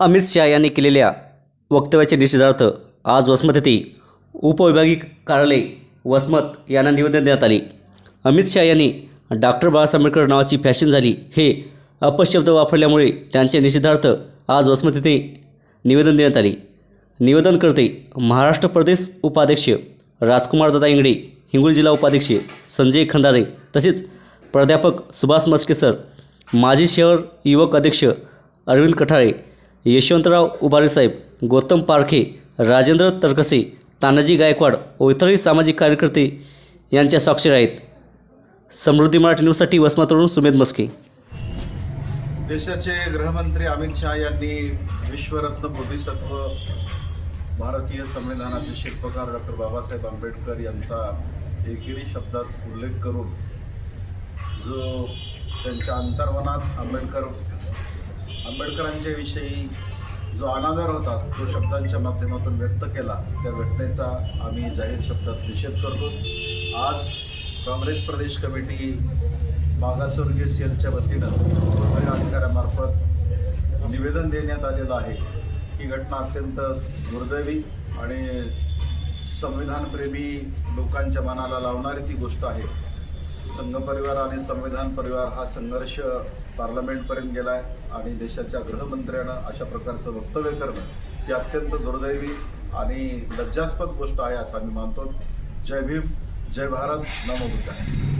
अमित शहा यांनी केलेल्या वक्तव्याच्या निषेधार्थ आज वसमत येथे उपविभागीय कार्यालय वसमत यांना निवेदन देण्यात आले. अमित शहा यांनी डॉक्टर बाळासाहेब आंबेडकर नावाची फॅशन झाली हे अपशब्द वापरल्यामुळे त्यांचे निषेधार्थ आज वसमत येथे निवेदन देण्यात आले. निवेदनकर्ते महाराष्ट्र प्रदेश उपाध्यक्ष राजकुमार दादा इंगडे हिंगोली जिल्हा उपाध्यक्ष संजय खंदारे तसेच प्राध्यापक सुभाष मस्के सर माजी शहर युवक अध्यक्ष अरविंद कठाळे यशवंतराव उभारे साहेब गौतम पारखे राजेंद्र तरकसे तानाजी गायकवाड व इतरही सामाजिक कार्यकर्ते यांच्या स्वाक्षर आहेत. समृद्धी मराठी न्यूजसाठी वसमतवरून सुमेध मस्के. देशाचे गृहमंत्री अमित शहा यांनी विश्वरत्न बोधिसत्व भारतीय संविधानाचे शिल्पकार डॉक्टर बाबासाहेब आंबेडकर यांचा एकेरी शब्दात उल्लेख करून जो त्यांच्या अंतर्मनात आंबेडकर आंबेडकरांच्या विषयी जो अनादर होता तो शब्दांच्या माध्यमातून व्यक्त केला त्या घटनेचा आम्ही जाहीर शब्दात निषेध करतो. आज काँग्रेस प्रदेश कमिटी मागासवर्गीय सेलच्या वतीनं पूर्व अधिकाऱ्यामार्फत निवेदन देण्यात आलेलं आहे. ही घटना अत्यंत दुर्दैवी आणि संविधानप्रेमी लोकांच्या मनाला लावणारी ती गोष्ट आहे. संघ परिवार आणि संविधान परिवार हा संघर्ष पार्लमेंटपर्यंत गेला आहे आणि देशाच्या गृहमंत्र्यानं अशा प्रकारचं वक्तव्य करणं ही अत्यंत दुर्दैवी आणि लज्जास्पद गोष्ट आहे असं आम्ही मानतो. जय भीम जय भारत. नमो बुद्धाय.